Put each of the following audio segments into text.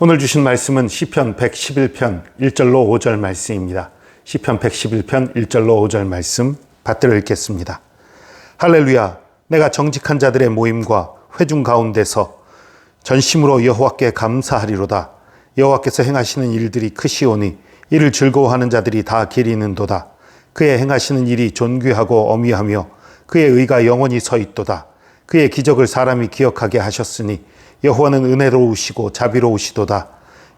오늘 주신 말씀은 시편 111편 1절로 5절 말씀입니다. 시편 111편 1절로 5절 말씀 받들어 읽겠습니다. 할렐루야 내가 정직한 자들의 모임과 회중 가운데서 전심으로 여호와께 감사하리로다. 여호와께서 행하시는 일들이 크시오니 이를 즐거워하는 자들이 다 기리는도다. 그의 행하시는 일이 존귀하고 어미하며 그의 의가 영원히 서 있도다. 그의 기적을 사람이 기억하게 하셨으니 여호와는 은혜로우시고 자비로우시도다.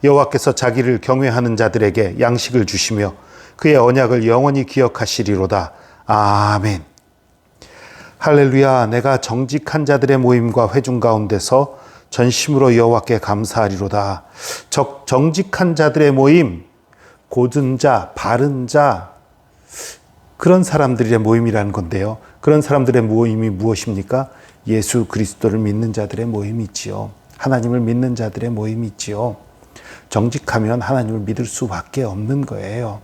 여호와께서 자기를 경외하는 자들에게 양식을 주시며 그의 언약을 영원히 기억하시리로다. 아멘. 할렐루야 내가 정직한 자들의 모임과 회중 가운데서 전심으로 여호와께 감사하리로다. 적, 정직한 자들의 모임, 고든 자, 바른 자, 그런 사람들의 모임이라는 건데요. 그런 사람들의 모임이 무엇입니까? 예수 그리스도를 믿는 자들의 모임이 있지요. 하나님을 믿는 자들의 모임이 있지요. 정직하면 하나님을 믿을 수밖에 없는 거예요.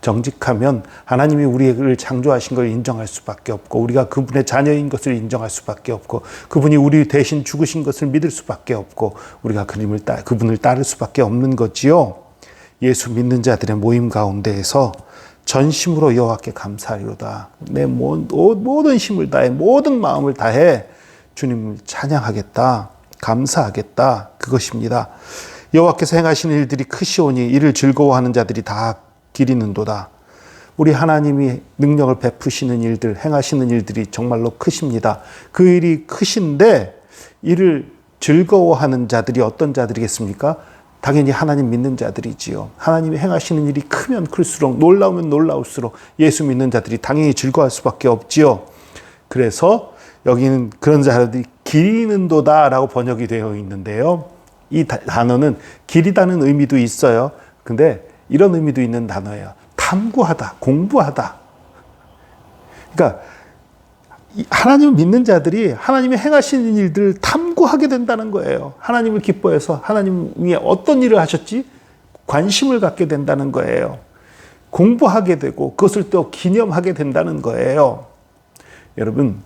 정직하면 하나님이 우리를 창조하신 걸 인정할 수밖에 없고 우리가 그분의 자녀인 것을 인정할 수밖에 없고 그분이 우리 대신 죽으신 것을 믿을 수밖에 없고 우리가 그림을 따, 그분을 따를 수밖에 없는 거지요. 예수 믿는 자들의 모임 가운데에서 전심으로 여호와께 감사하리로다. 내 모든 힘을 다해 모든 마음을 다해 주님을 찬양하겠다. 감사하겠다. 그것입니다. 여호와께서 행하시는 일들이 크시오니 이를 즐거워하는 자들이 다 기리는도다. 우리 하나님이 능력을 베푸시는 일들, 행하시는 일들이 정말로 크십니다. 그 일이 크신데 이를 즐거워하는 자들이 어떤 자들이겠습니까? 당연히 하나님 믿는 자들이지요. 하나님이 행하시는 일이 크면 클수록 놀라우면 놀라울수록 예수 믿는 자들이 당연히 즐거워할 수밖에 없지요. 그래서 여기는 그런 자들이 기리는도다라고 번역이 되어 있는데요. 이 단어는 기리다는 의미도 있어요. 근데 이런 의미도 있는 단어예요. 탐구하다, 공부하다. 그러니까 하나님을 믿는 자들이 하나님이 행하시는 일들을 탐구하게 된다는 거예요. 하나님을 기뻐해서 하나님이 어떤 일을 하셨지? 관심을 갖게 된다는 거예요. 공부하게 되고 그것을 또 기념하게 된다는 거예요. 여러분,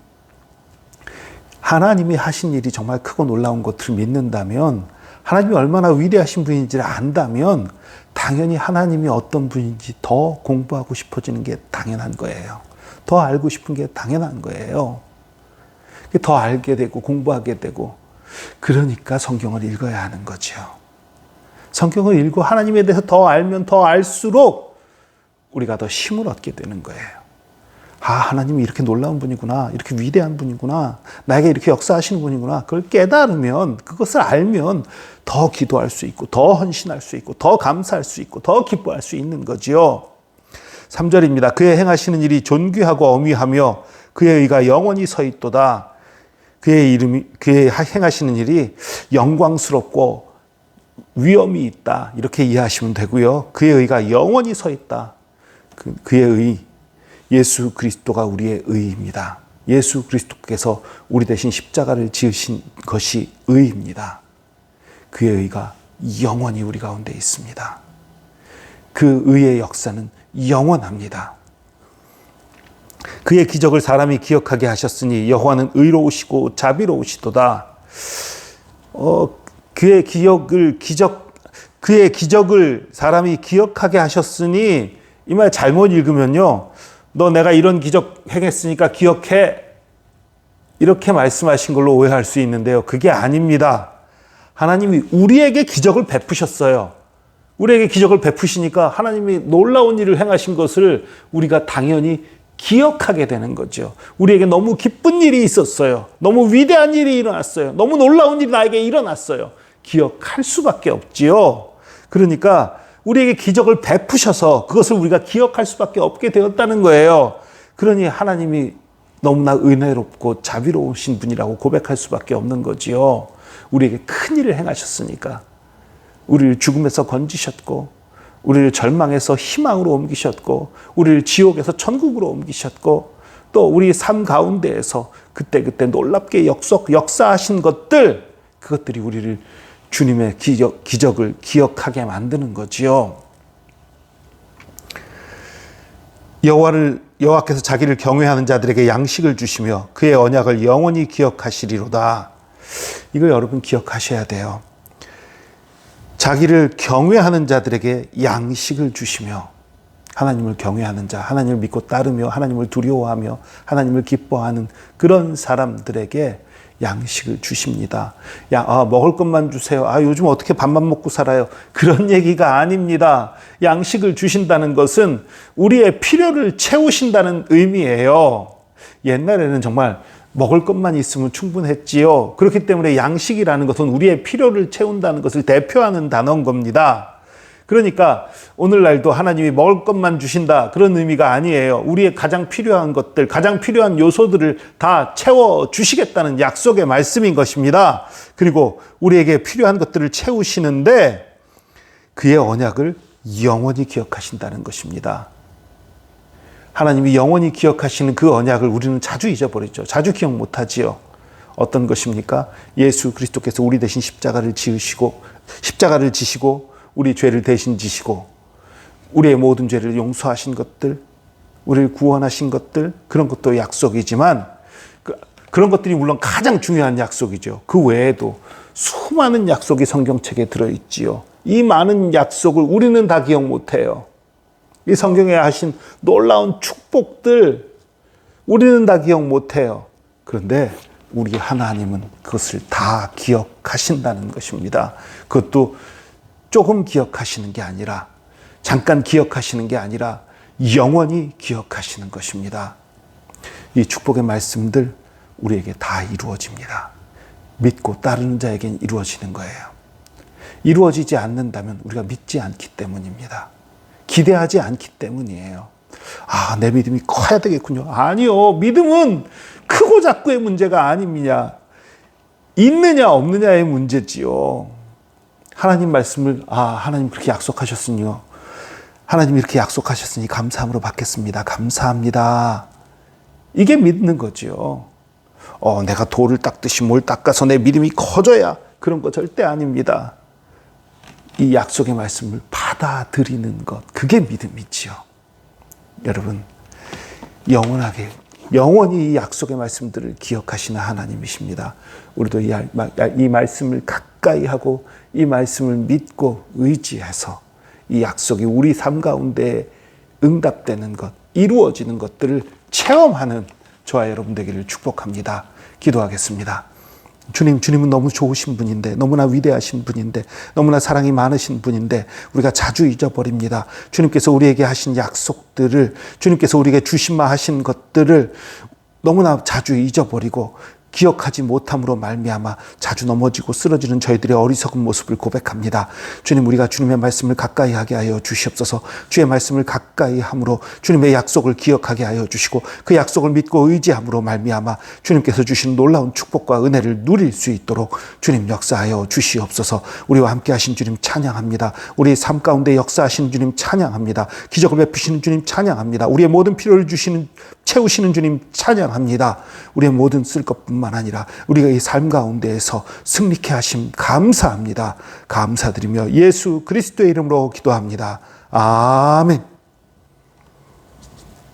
하나님이 하신 일이 정말 크고 놀라운 것을 믿는다면 하나님이 얼마나 위대하신 분인지를 안다면 당연히 하나님이 어떤 분인지 더 공부하고 싶어지는 게 당연한 거예요. 더 알고 싶은 게 당연한 거예요. 더 알게 되고 공부하게 되고 그러니까 성경을 읽어야 하는 거죠. 성경을 읽고 하나님에 대해서 더 알면 더 알수록 우리가 더 힘을 얻게 되는 거예요. 아, 하나님이 이렇게 놀라운 분이구나. 이렇게 위대한 분이구나. 나에게 이렇게 역사하시는 분이구나. 그걸 깨달으면, 그것을 알면 더 기도할 수 있고, 더 헌신할 수 있고, 더 감사할 수 있고, 더 기뻐할 수 있는 거지요. 3절입니다. 그의 행하시는 일이 존귀하고 어미하며 그의 의가 영원히 서 있도다. 그의 이름이, 그의 행하시는 일이 영광스럽고 위엄이 있다. 이렇게 이해하시면 되고요. 그의 의가 영원히 서 있다. 그, 그의 의, 예수 그리스도가 우리의 의입니다. 예수 그리스도께서 우리 대신 십자가를 지으신 것이 의입니다. 그의 의가 영원히 우리 가운데 있습니다. 그 의의 역사는 영원합니다. 그의 기적을 사람이 기억하게 하셨으니 여호와는 의로우시고 자비로우시도다. 어, 그의 기억을 기적 그의 기적을 사람이 기억하게 하셨으니 이 말 잘못 읽으면요. 너 내가 이런 기적 행했으니까 기억해. 이렇게 말씀하신 걸로 오해할 수 있는데요. 그게 아닙니다. 하나님이 우리에게 기적을 베푸셨어요. 우리에게 기적을 베푸시니까 하나님이 놀라운 일을 행하신 것을 우리가 당연히 기억하게 되는 거죠. 우리에게 너무 기쁜 일이 있었어요. 너무 위대한 일이 일어났어요. 너무 놀라운 일이 나에게 일어났어요. 기억할 수밖에 없지요. 그러니까 우리에게 기적을 베푸셔서 그것을 우리가 기억할 수밖에 없게 되었다는 거예요. 그러니 하나님이 너무나 은혜롭고 자비로우신 분이라고 고백할 수밖에 없는 거지요. 우리에게 큰 일을 행하셨으니까. 우리를 죽음에서 건지셨고, 우리를 절망에서 희망으로 옮기셨고, 우리를 지옥에서 천국으로 옮기셨고, 또 우리 삶 가운데에서 그때그때 놀랍게 역석, 역사하신 것들, 그것들이 우리를 주님의 기적, 기적을 기억하게 만드는 거지요. 여호와를 여호와께서 자기를 경외하는 자들에게 양식을 주시며 그의 언약을 영원히 기억하시리로다. 이걸 여러분 기억하셔야 돼요. 자기를 경외하는 자들에게 양식을 주시며 하나님을 경외하는 자, 하나님을 믿고 따르며 하나님을 두려워하며 하나님을 기뻐하는 그런 사람들에게 양식을 주십니다. 야, 아, 먹을 것만 주세요. 아, 요즘 어떻게 밥만 먹고 살아요? 그런 얘기가 아닙니다. 양식을 주신다는 것은 우리의 필요를 채우신다는 의미예요. 옛날에는 정말 먹을 것만 있으면 충분했지요. 그렇기 때문에 양식이라는 것은 우리의 필요를 채운다는 것을 대표하는 단어인 겁니다. 그러니까 오늘날도 하나님이 먹을 것만 주신다 그런 의미가 아니에요. 우리의 가장 필요한 것들, 가장 필요한 요소들을 다 채워 주시겠다는 약속의 말씀인 것입니다. 그리고 우리에게 필요한 것들을 채우시는데 그의 언약을 영원히 기억하신다는 것입니다. 하나님이 영원히 기억하시는 그 언약을 우리는 자주 잊어버리죠. 자주 기억 못하지요. 어떤 것입니까? 예수 그리스도께서 우리 대신 십자가를 지으시고 십자가를 지시고 우리 죄를 대신 지시고 우리의 모든 죄를 용서하신 것들, 우리를 구원하신 것들 그런 것도 약속이지만 그, 그런 것들이 물론 가장 중요한 약속이죠. 그 외에도 수많은 약속이 성경책에 들어 있지요. 이 많은 약속을 우리는 다 기억 못 해요. 이 성경에 하신 놀라운 축복들 우리는 다 기억 못 해요. 그런데 우리 하나님은 그것을 다 기억하신다는 것입니다. 그것도 조금 기억하시는 게 아니라 잠깐 기억하시는 게 아니라 영원히 기억하시는 것입니다. 이 축복의 말씀들 우리에게 다 이루어집니다. 믿고 따르는 자에겐 이루어지는 거예요. 이루어지지 않는다면 우리가 믿지 않기 때문입니다. 기대하지 않기 때문이에요. 아, 내 믿음이 커야 되겠군요. 아니요. 믿음은 크고 작고의 문제가 아닙니다. 있느냐 없느냐의 문제지요. 하나님 말씀을 아, 하나님 그렇게 약속하셨으니요. 하나님 이렇게 약속하셨으니 감사함으로 받겠습니다. 감사합니다. 이게 믿는 거죠. 어, 내가 돌을 닦듯이 뭘 닦아서 내 믿음이 커져야 그런 거 절대 아닙니다. 이 약속의 말씀을 받아들이는 것, 그게 믿음이지요. 여러분, 영원하게, 영원히 이 약속의 말씀들을 기억하시는 하나님이십니다. 우리도 이, 이 말씀을 가까이 하고 이 말씀을 믿고 의지해서 이 약속이 우리 삶 가운데 응답되는 것, 이루어지는 것들을 체험하는 저와 여러분 되기를 축복합니다. 기도하겠습니다. 주님, 주님은 너무 좋으신 분인데, 너무나 위대하신 분인데, 너무나 사랑이 많으신 분인데, 우리가 자주 잊어버립니다. 주님께서 우리에게 하신 약속들을, 주님께서 우리에게 주신마 하신 것들을 너무나 자주 잊어버리고, 기억하지 못함으로 말미암아 자주 넘어지고 쓰러지는 저희들의 어리석은 모습을 고백합니다. 주님 우리가 주님의 말씀을 가까이 하게 하여 주시옵소서. 주의 말씀을 가까이 함으로 주님의 약속을 기억하게 하여 주시고 그 약속을 믿고 의지함으로 말미암아 주님께서 주신 놀라운 축복과 은혜를 누릴 수 있도록 주님 역사하여 주시옵소서. 우리와 함께 하신 주님 찬양합니다. 우리의 삶 가운데 역사하신 주님 찬양합니다. 기적을 베푸시는 주님 찬양합니다. 우리의 모든 필요를 주시는 채우시는 주님 찬양합니다. 우리의 모든 쓸 것 뿐만 아니라 우리가 이 삶 가운데에서 승리케 하심 감사합니다. 감사드리며 예수 그리스도의 이름으로 기도합니다. 아멘.